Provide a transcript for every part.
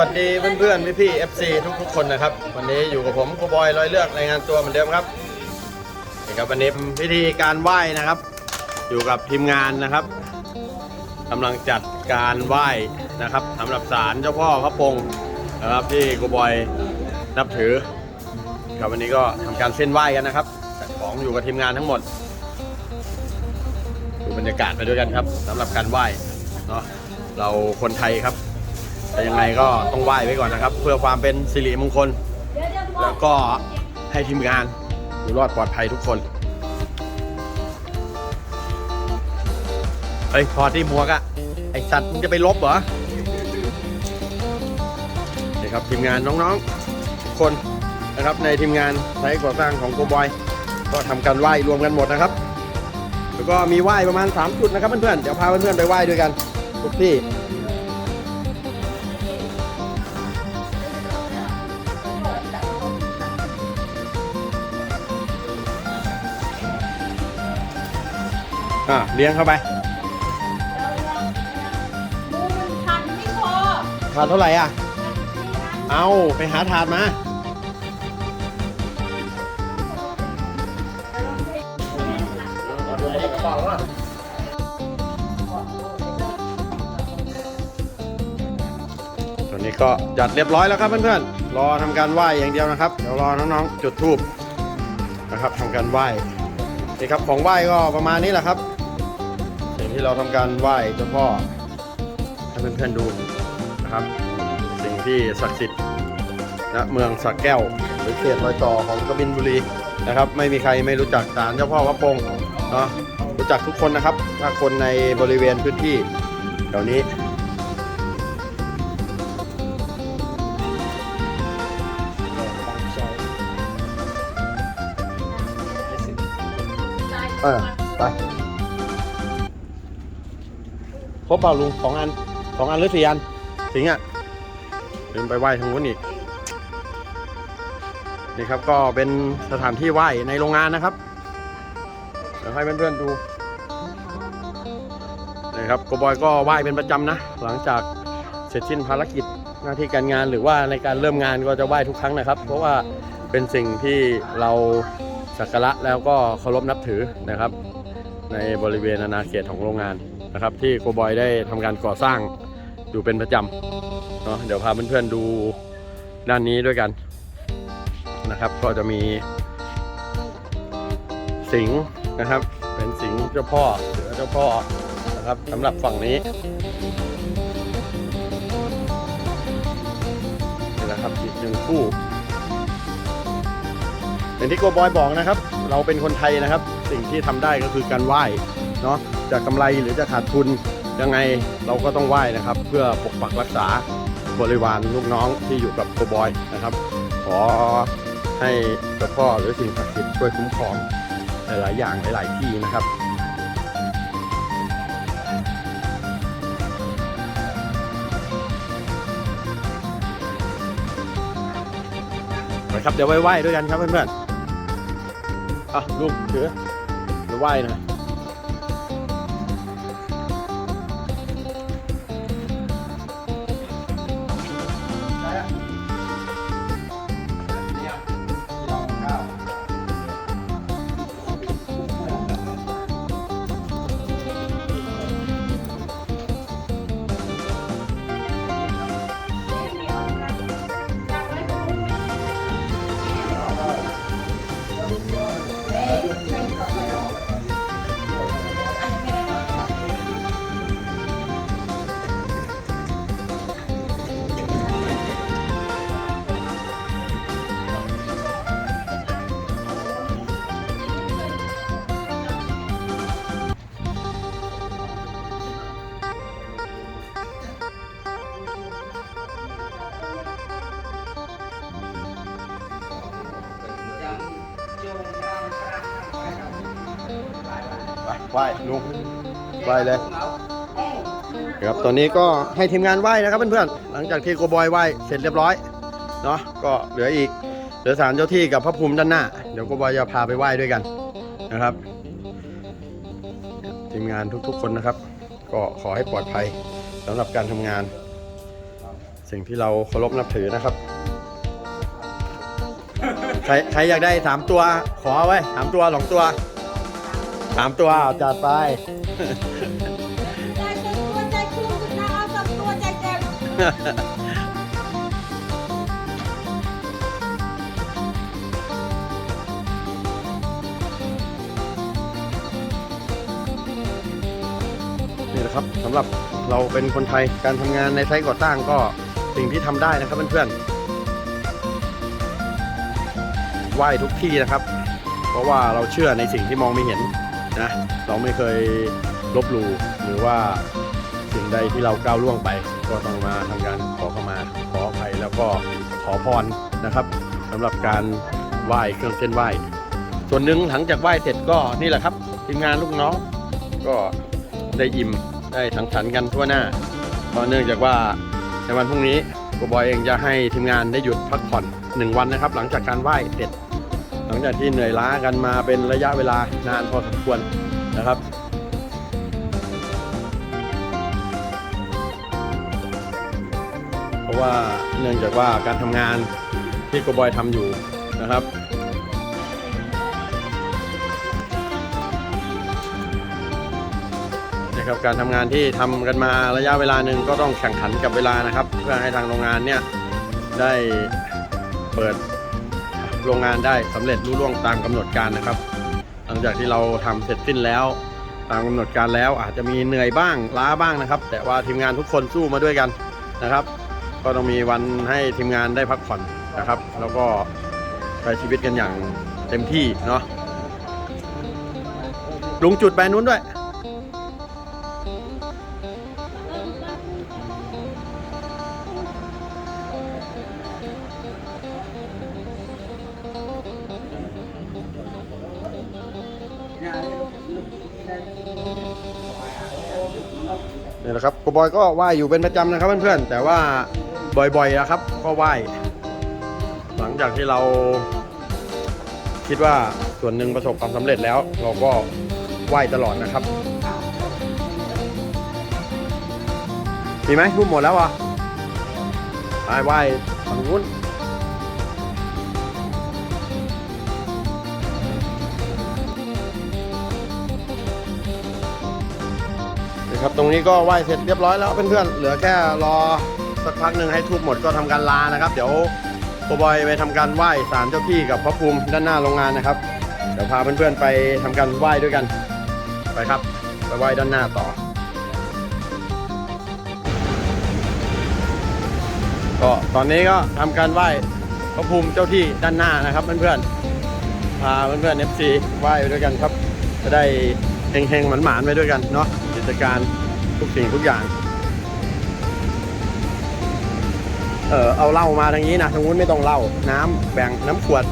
วัสดีครับสวัสดีเพื่อนๆพี่ๆ FC ทุกๆคนนะครับ วันนี้อยู่กับผมโคบอยร้อยเลือกรายงานตัวเหมือนเดิมครับนี่ครับวันนี้พิธีการไหว้นะครับ อยู่กับทีมงานนะครับกำลังจัดการไหว้นะครับสำหรับศาลเจ้าพ่อพระปงนะครับที่โคบอยนับถือครับวันนี้ก็ทำการเส้นไหว้กันนะครับจัดของอยู่กับทีมงานทั้งหมดดูบรรยากาศไปด้วยกันครับสำหรับการไหว้เนาะเราคนไทยครับ แต่ยังไงก็ต้องไหว้ไว้ก่อนนะครับ เพื่อความเป็นสิริมงคล แล้วก็ให้ทีมงานอยู่รอดปลอดภัยทุกคนเฮ้ยพอที่หมวกอะไอสัตว์มึงจะไปลบเหรอนี่ครับทีมงานน้องๆทุกคนนะครับในทีมงานไซต์ก่อสร้างของโกบอยก็ทำการไหว้รวมกันหมดนะครับ แล้วก็มีไหว้ประมาณ 3 จุดนะครับเพื่อนๆเดี๋ยวพาเพื่อนๆไปไหว้ด้วยกันทุกที่ อะเลี้ยงเข้าไปมูมันพันไม่พอถาดเท่าไหร่อะ เอาไปหาถาดมา ตอนนี้ก็จัดเรียบร้อยแล้วครับเพื่อนๆ รอทำการไหว้อย่างเดียวนะครับ เดี๋ยวรอน้องๆจุดธูปนะครับทำการไหว้นี่ครับของไหว้ก็ประมาณนี้แหละครับ สิ่งที่เราทำการไหว้เจ้าพ่อให้เพื่อนๆดูนะครับ สิ่งที่ศักดิ์สิทธิ์ณเมืองสักแก้ว หรือเขตรอยต่อของกบินบุรีนะครับ ไม่มีใครไม่รู้จักศาลเจ้าพ่อวัดปงเนาะรู้จักทุกคนนะครับ ถ้าคนในบริเวณพื้นที่แถวนี้เออไป ครบเปล่าลุงสองอันสองอันหรือสี่อันสิงอะเดินไปไหว้ทางนู้นอีกนี่ครับก็เป็นสถานที่ไหว้ในโรงงานนะครับเดี๋ยวให้เพื่อนๆดูนี่ครับโกบอยก็ไหว้เป็นประจำนะ หลังจากเสร็จสิ้นภารกิจหน้าที่การงานหรือว่าในการเริ่มงานก็จะไหว้ทุกครั้งนะครับ เพราะว่าเป็นสิ่งที่เราสักการะแล้วก็เคารพนับถือนะครับ ในบริเวณอาณาเขตของโรงงาน นะครับ ที่โกบอยได้ทำการก่อสร้างอยู่เป็นประจำเนาะเดี๋ยวพาเพื่อนๆดูด้านนี้ด้วยกันนะครับ ก็จะมีสิงนะครับ เป็นสิงเจ้าพ่อเสือเจ้าพ่อนะครับสำหรับฝั่งนี้นี่แหละครับอีกหนึ่งคู่อย่างที่โกบอยบอกนะครับ เราเป็นคนไทยนะครับ สิ่งที่ทำได้ก็คือการไหว้ เนาะจะกำไรหรือจะขาดทุนยังไงเราก็ต้องไหว้นะครับ เพื่อปกปักรักษาบริวารลูกน้องที่อยู่กับโกบอยนะครับ ขอให้เจ้าพ่อหรือสิ่งศักดิ์สิทธิ์ช่วยคุ้มครองหลายๆอย่างหลายๆที่นะครับไปครับเดี๋ยวไหว้ด้วยกันครับเพื่อนๆอะลูกถือไหว้นะ ไหว้ลุงไหว้เลยครับตอนนี้ก็ให้ทีมงานไหว้นะครับเพื่อนๆหลังจากที่โกบอยไหว้เสร็จเรียบร้อยเนาะก็เหลืออีกเหลือสารเจ้าที่กับพระภูมิด้านหน้า เดี๋ยวโกบอยจะพาไปไหว้ด้วยกันนะครับ ทีมงานทุกๆคนนะครับ ก็ขอให้ปลอดภัยสำหรับการทำงาน สิ่งที่เราเคารพนับถือนะครับใครใครอยากได้สามตัวขอไว้สามตัวสองตัว สามตัวเอาจัดไป ใจเต็มตัวใจครูคุณนาเอาสองตัวใจเต็มนี่แหละครับสำหรับเราเป็นคนไทยการทำงานในไซต์ก่อสร้างก็สิ่งที่ทำได้นะครับเพื่อนๆไหว้ทุกที่นะครับ เพราะว่าเราเชื่อในสิ่งที่มองไม่เห็น นะเราไม่เคยลบหลู่หรือว่าสิ่งใดที่เราก้าวล่วงไป ก็ต้องมาทำการขอเข้ามาขออภัยแล้วก็ขอพรนะครับสำหรับการไหว้เครื่องเส้นไหว้ ส่วนหนึ่งหลังจากไหว้เสร็จก็นี่แหละครับทีมงานลูกน้องก็ได้อิ่มได้สังสรรค์กันทั่วหน้าเพราะเนื่องจากว่าในวันพรุ่งนี้โกบอยเองจะให้ทีมงานได้หยุดพักผ่อนหนึ่งวันนะครับ หลังจากการไหว้เสร็จ หลังจากที่เหนื่อยล้ากันมาเป็นระยะเวลานานพอสมควรนะครับเพราะว่าเนื่องจากว่าการทำงานที่โกบอยทำอยู่นะครับนะครับการทำงานที่ทำกันมาระยะเวลาหนึ่งก็ต้องแข่งขันกับเวลานะครับ เพื่อให้ทางโรงงานเนี่ยได้เปิด โรงงานได้สำเร็จรุ่ล่วงตามกำหนดการนะครับ หลังจากที่เราทำเสร็จสิ้นแล้ว ตามกำหนดการแล้วอาจจะมีเหนื่อยบ้างล้าบ้างนะครับ แต่ว่าทีมงานทุกคนสู้มาด้วยกันนะครับ ก็ต้องมีวันให้ทีมงานได้พักผ่อนนะครับ แล้วก็ใช้ชีวิตกันอย่างเต็มที่เนาะลุงจุดไปนู้นด้วย แหละครับโกบอยก็ไหว้อยู่เป็นประจำนะครับเพื่อนๆแต่ว่าบ่อยๆนะครับก็ไหว้หลังจากที่เราคิดว่าส่วนหนึ่งประสบความสำเร็จแล้ว เราก็ไหว้ตลอดนะครับมีไหมทุ่มหมดแล้วอะไปไหว้ฝั่งนู้น ครับตรงนี้ก็ไหว้เสร็จเรียบร้อยแล้วเพื่อนๆเหลือแค่รอสักพักหนึ่งให้ทูบหมดก็ทำการลานะครับ เดี๋ยวโกบอยไปทำการไหว้ศาลเจ้าที่กับพระภูมิด้านหน้าโรงงานนะครับ เดี๋ยวพาเพื่อนๆไปทำการไหว้ด้วยกัน ไปครับไปไหว้ด้านหน้าต่อ ก็ตอนนี้ก็ทำการไหว้พระภูมิเจ้าที่ด้านหน้านะครับเพื่อนๆพาเพื่อนๆ FC ไหว้ไปด้วยกันครับ จะได้เฮงๆหมานๆไปด้วยกันเนาะ กิจการทุกสิ่งทุกอย่าง เออเอาเหล้ามาทางนี้นะทางนู้นไม่ต้องเหล้าน้ำแบ่งน้ำขวด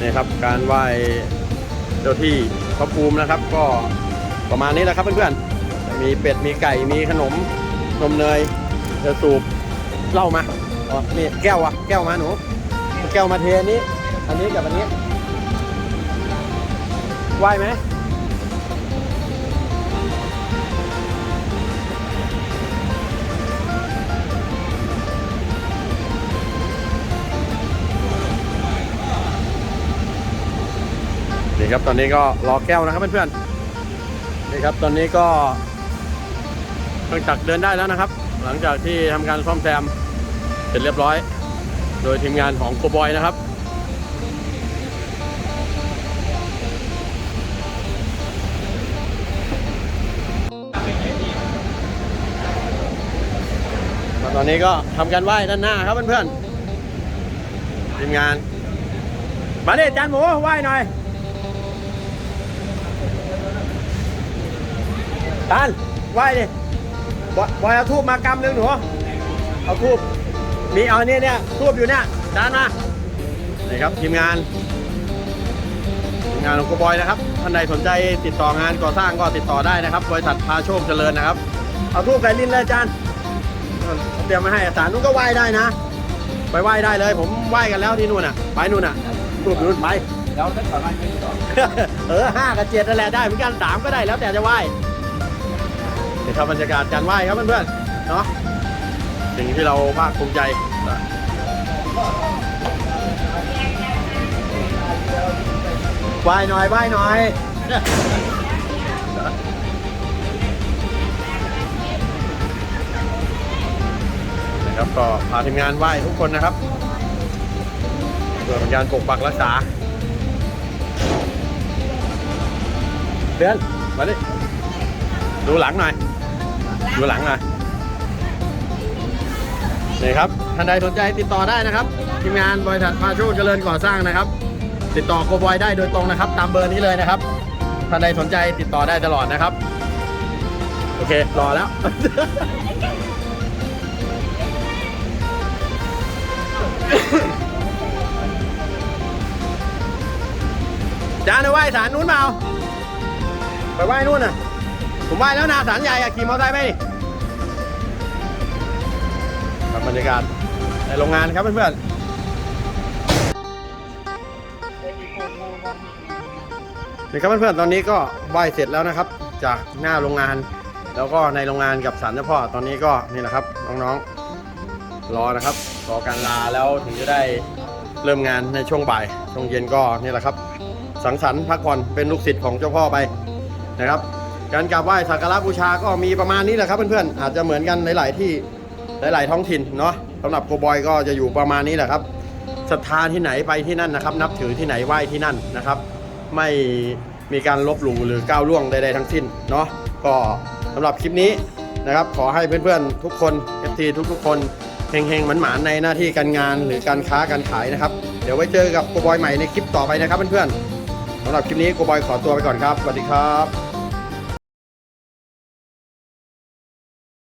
นี่ครับ การไหว้เจ้าที่พระภูมินะครับ ก็ประมาณนี้แหละครับเพื่อนๆมีเป็ดมีไก่มีขนมนมเนยเธอสูบเหล้ามาอ๋อนี่แก้วอะแก้วมาหนู แก้วมาเทอันนี้ อันนี้กับอันนี้ไหวไหม นี่ครับตอนนี้ก็รอแก้วนะครับเพื่อนๆนี่ครับตอนนี้ก็เครื่องจักรเดินได้แล้วนะครับ หลังจากที่ทำการซ่อมแซมเสร็จเรียบร้อย โดยทีมงานของโกบอยนะครับตอนนี้ก็ทำการไหว้ด้านหน้าครับเพื่อนๆทีมงานมาดิจานหมูไหว้หน่อย จานไหว้ดิบอยบอยเอาทูบมากำหนึ่งหนูเอาทูบมีเอาเนี่ยเนี่ยทูบอยู่เนี่ยจานมานี่ครับทีมงานทีมงานของโกบอยนะครับท่านใดสนใจติดต่องานก่อสร้างก็ติดต่อได้นะครับ บริษัทพาโชคเจริญนะครับ เอาทูบใส่ลิ้นเลยจานเอาเตรียมมาให้อาจารย์นู้นก็ไหว้ได้นะ ไปไหว้ได้เลย ผมไหว้กันแล้วที่นู่นน่ะ ไปนู่นน่ะทูบนู่นไปแล้วถ้าสามารถไปต่อเออห้ากับเจ็ดนั่นแหละได้เหมือนกันสามก็ได้แล้วแต่จะไหว้ นี่ครับบรรยากาศการไหว้ครับเพื่อนๆเนาะสิ่งที่เราภาคภูมิใจไหวหน่อยไหวหน่อยนะครับก็พาทีมงานไหว้ทุกคนนะครับเพื่อเป็นการปกปักรักษาเพื่อนมาดิดูหลังหน่อย ดูหลังหน่อยนี่ครับท่านใดสนใจติดต่อได้นะครับทีมงานบริษัทพาชูเจริญก่อสร้างนะครับ ติดต่อโกบอยได้โดยตรงนะครับ ตามเบอร์นี้เลยนะครับท่านใดสนใจติดต่อได้ตลอดนะครับ โอเครอแล้วจ้านไหว้ศาลนู้นเปล่าไปไหว้นู่นน่ะ ผมไหวแล้วนะศาลใหญ่อะขี่มอเตอร์ไซค์ไปดิครับบรรยากาศในโรงงานครับเพื่อนๆนี่ครับเพื่อนๆตอนนี้ก็ไหว้เสร็จแล้วนะครับ จากหน้าโรงงาน แล้วก็ในโรงงานกับศาลเจ้าพ่อตอนนี้ก็นี่แหละครับน้องๆรอนะครับรอการลาแล้วถึงจะได้เริ่มงานในช่วงบ่ายช่วงเย็นก็นี่แหละครับ สังสรรค์พักผ่อนเป็นลูกศิษย์ของเจ้าพ่อไปนะครับ การกราบไหว้สักการะบูชาก็มีประมาณนี้แหละครับเพื่อนๆอาจจะเหมือนกันหลาย ๆ ที่หลาย ๆ ท้องถิ่นเนาะสำหรับโกบอยก็จะอยู่ประมาณนี้แหละครับศรัทธาที่ไหนไปที่นั่นนะครับ นับถือที่ไหนไหว้ที่นั่นนะครับ ไม่มีการลบหลู่หรือก้าวล่วงใด ๆ ทั้งสิ้นเนาะก็สำหรับคลิปนี้นะครับ ขอให้เพื่อนๆทุกคน FT ทุกๆ คนเฮงๆหมานๆในหน้าที่การงานหรือการค้าการขายนะครับ เดี๋ยวไว้เจอกับโกบอยใหม่ในคลิปต่อไปนะครับเพื่อนๆสำหรับคลิปนี้กูบอยขอตัวไปก่อนครับสวัสดีครับ